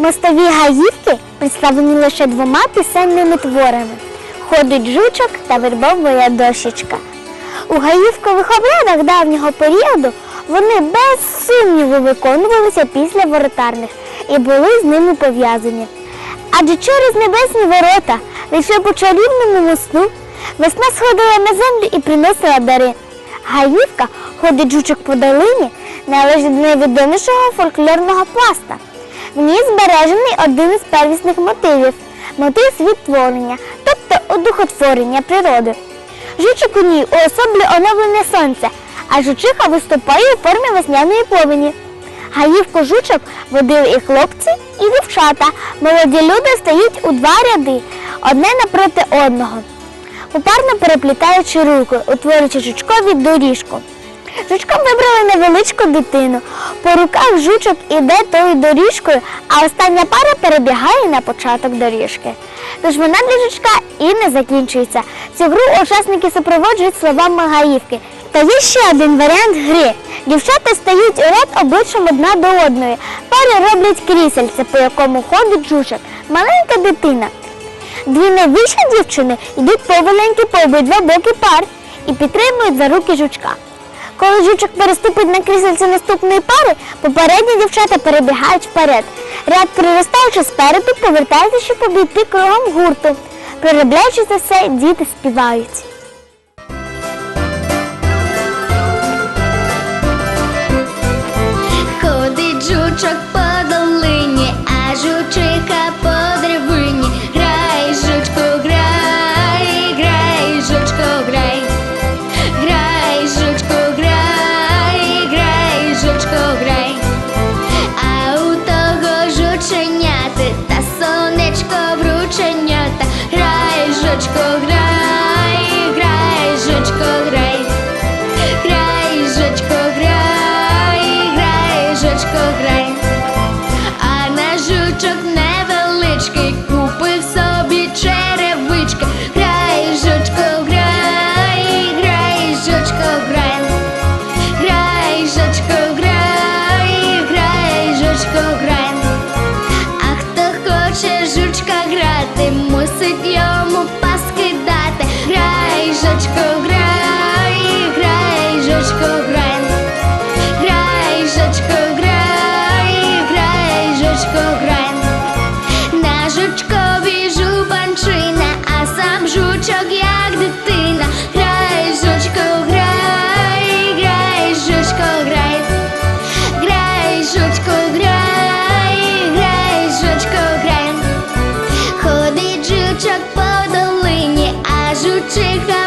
Мостові гаївки представлені лише двома пісенними творами Ходить жучок та вербовая дощечка. У гаївкових обрядах давнього періоду вони без сумніву виконувалися після воротарних і були з ними пов'язані. Адже через небесні ворота, лише по чарівному мосту, весна сходила на землю і приносила дари. Гаївка ходить жучок по долині, належить до найвідомішого фольклорного пласта. В ній збережений один із первісних мотивів мотив відтворення, тобто одухотворення природи. Жучок у ній уособлює оновлене сонце, а жучиха виступає у формі весняної повені. Гаївку жучок водили і хлопці, і дівчата. Молоді люди стоять у два ряди, одне напроти одного, попарно переплітаючи руки, утворюючи жучкові доріжку. Жучком вибрали невеличку дитину. По руках жучок іде тою доріжкою, а остання пара перебігає на початок доріжки. Тож вона для жучка і не закінчується. Цю гру учасники супроводжують словами гаївки. Та є ще один варіант гри. Дівчата стають у ряд обличчям одна до одної. Пари роблять крісельце, по якому ходить жучок. Маленька дитина. Дві найбільші дівчини йдуть поволеньки по обидва боки пар і підтримують за руки жучка. Коли жучок переступить на крісельце наступної пари, попередні дівчата перебігають вперед. Ряд приростаючи спереду, повертається, щоб обійти кругом гурту. Переробляючи за все, діти співають. lograr. 谁还